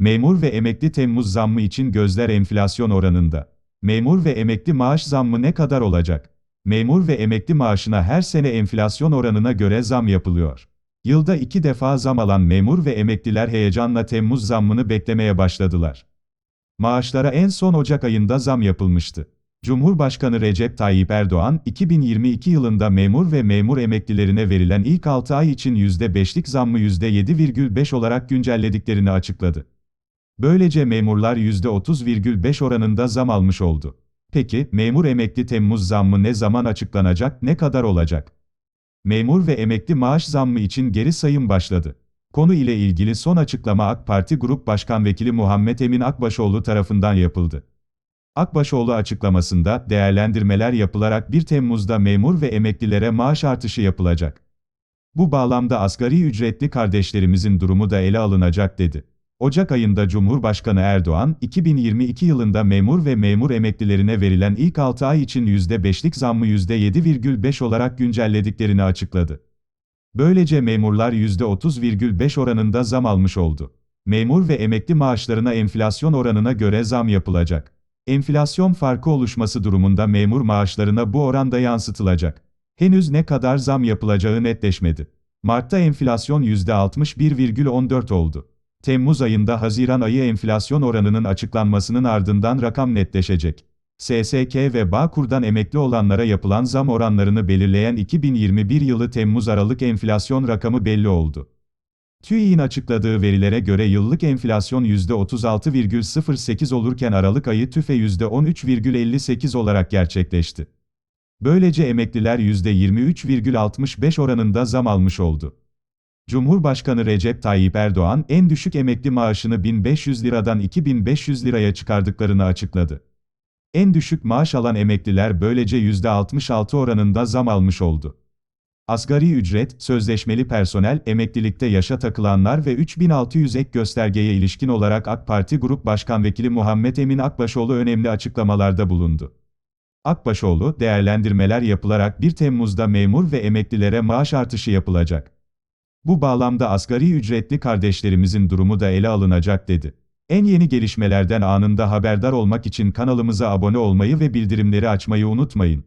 Memur ve emekli Temmuz zammı için gözler enflasyon oranında. Memur ve emekli maaş zammı ne kadar olacak? Memur ve emekli maaşına her sene enflasyon oranına göre zam yapılıyor. Yılda iki defa zam alan memur ve emekliler heyecanla Temmuz zammını beklemeye başladılar. Maaşlara en son Ocak ayında zam yapılmıştı. Cumhurbaşkanı Recep Tayyip Erdoğan, 2022 yılında memur ve memur emeklilerine verilen ilk 6 ay için %5'lik zammı %7,5 olarak güncellediklerini açıkladı. Böylece memurlar %30,5 oranında zam almış oldu. Peki, memur emekli Temmuz zammı ne zaman açıklanacak, ne kadar olacak? Memur ve emekli maaş zammı için geri sayım başladı. Konu ile ilgili son açıklama AK Parti Grup Başkan Vekili Muhammed Emin Akbaşoğlu tarafından yapıldı. Akbaşoğlu açıklamasında, değerlendirmeler yapılarak 1 Temmuz'da memur ve emeklilere maaş artışı yapılacak. Bu bağlamda asgari ücretli kardeşlerimizin durumu da ele alınacak dedi. Ocak ayında Cumhurbaşkanı Erdoğan, 2022 yılında memur ve memur emeklilerine verilen ilk 6 ay için %5'lik zammı %7,5 olarak güncellediklerini açıkladı. Böylece memurlar %30,5 oranında zam almış oldu. Memur ve emekli maaşlarına enflasyon oranına göre zam yapılacak. Enflasyon farkı oluşması durumunda memur maaşlarına bu oranda yansıtılacak. Henüz ne kadar zam yapılacağı netleşmedi. Mart'ta enflasyon %61,14 oldu. Temmuz ayında Haziran ayı enflasyon oranının açıklanmasının ardından rakam netleşecek. SSK ve Bağkur'dan emekli olanlara yapılan zam oranlarını belirleyen 2021 yılı Temmuz-Aralık enflasyon rakamı belli oldu. TÜİ'nin açıkladığı verilere göre yıllık enflasyon %36,08 olurken Aralık ayı TÜFE %13,58 olarak gerçekleşti. Böylece emekliler %23,65 oranında zam almış oldu. Cumhurbaşkanı Recep Tayyip Erdoğan, en düşük emekli maaşını 1500 liradan 2500 liraya çıkardıklarını açıkladı. En düşük maaş alan emekliler böylece %66 oranında zam almış oldu. Asgari ücret, sözleşmeli personel, emeklilikte yaşa takılanlar ve 3600 ek göstergeye ilişkin olarak AK Parti Grup Başkan Vekili Muhammed Emin Akbaşoğlu önemli açıklamalarda bulundu. Akbaşoğlu, değerlendirmeler yapılarak 1 Temmuz'da memur ve emeklilere maaş artışı yapılacak. Bu bağlamda asgari ücretli kardeşlerimizin durumu da ele alınacak dedi. En yeni gelişmelerden anında haberdar olmak için kanalımıza abone olmayı ve bildirimleri açmayı unutmayın.